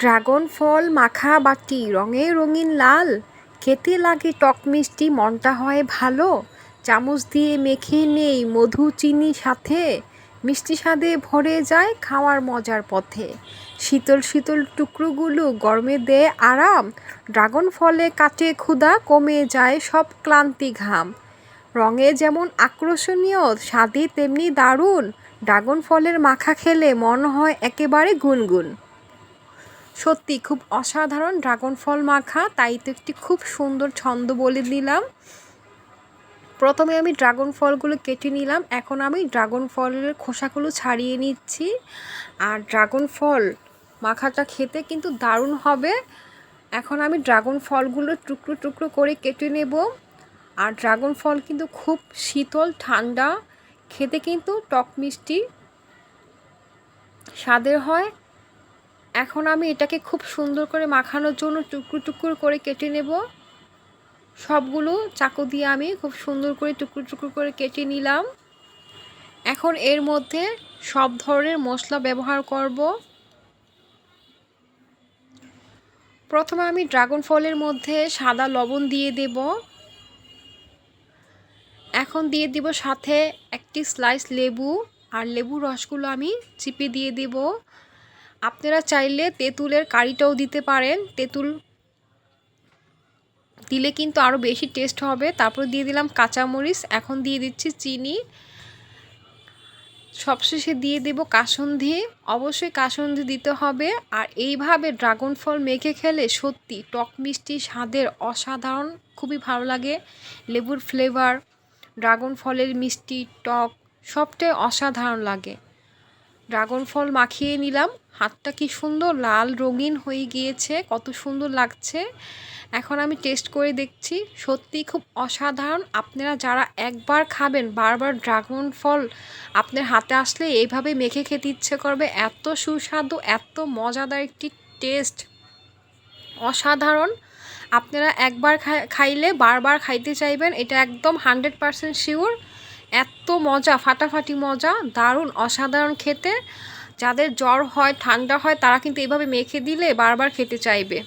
Dragon ফল, মাখা বাটি, রঙে রঙিন লাল। খেতে লাগে টক মিষ্টি, মনটা হয় ভালো। চামচ দিয়ে মেখে নেই মধু চিনি সাথে। মিষ্টি স্বাদে ভরে যায় খাওয়ার মজার পথে। শীতল শীতল টুকরোগুলো গরমে দেয় আরাম। ড্রাগন ফলে কাটে ক্ষুধা, কমে যায় সব ক্লান্তি ঘাম। রঙে যেমন আকর্ষণীয়, স্বাদে তেমনি দারুণ। ড্রাগন ফলের মাখা খেলে মন হয় একেবারে গুনগুন। সত্যি খুব অসাধারণ ড্রাগন ফল মাখা, তাই তো একটি খুব সুন্দর ছন্দ বলে দিলাম। প্রথমে আমি ড্রাগন ফলগুলো কেটে নিলাম, এখন আমি ড্রাগন ফলের খোসাগুলো ছাড়িয়ে নিচ্ছি। আর ড্রাগন ফল মাখাটা খেতে কিন্তু দারুণ হবে। এখন আমি ড্রাগন ফলগুলো টুকরো টুকরো করে কেটে নেব। আর ড্রাগন ফল কিন্তু খুব শীতল, ঠান্ডা, খেতে কিন্তু টক মিষ্টি, স্বাদের হয়। এখন আমি এটাকে খুব সুন্দর করে মাখানোর জন্য টুকরো টুকরো করে কেটে নেব। সবগুলো চাকু দিয়ে আমি খুব সুন্দর করে টুকরো টুকরো করে কেটে নিলাম। এখন এর মধ্যে সব ধরনের মশলা ব্যবহার করব। প্রথমে আমি ড্রাগন ফলের মধ্যে সাদা লবণ দিয়ে দেব। এখন দিয়ে দিব সাথে একটি স্লাইস লেবু আর লেবু রসগুলো আমি চিপে দিয়ে দেব। আপনারা চাইলে তেঁতুলের কারিটাও দিতে পারেন। তেঁতুল দিলে কিন্তু আরও বেশি টেস্ট হবে। তারপর দিয়ে দিলাম কাঁচামরিচ, এখন দিয়ে দিচ্ছি চিনি। সবশেষে দিয়ে দেব কাসুন্ধি অবশ্যই কাসুন্ধি দিতে হবে। আর এইভাবে ড্রাগন ফল মেখে খেলে সত্যি টক মিষ্টি স্বাদের অসাধারণ, খুবই ভালো লাগে। লেবুর ফ্লেভার, ড্রাগন ফলের মিষ্টি, টক, সবটাই অসাধারণ লাগে। ড্রাগন ফল মাখিয়ে নিলাম। হাতটা কি সুন্দর, লাল রঙিন হয়ে গিয়েছে, কত সুন্দর লাগছে। এখন আমি টেস্ট করে দেখছি সত্যি খুব অসাধারণ। আপনারা যারা একবার খাবেন, বারবার ড্রাগন ফল আপনার হাতে আসলে এইভাবে মেখে খেতে ইচ্ছে করবে, এত সুস্বাদু, এত মজাদার একটি টেস্ট। অসাধারণ। আপনারা একবার খাইলে বারবার খাইতে চাইবেন, এটা একদম হান্ড্রেড পারসেন্ট শিওর। এত মজা, ফাটাফাটি মজা, দারুণ, অসাধারণ খেতে। যাদের জ্বর হয়, ঠান্ডা হয়, তারা কিন্তু এভাবে মেখে দিলে বারবার খেতে চাইবে।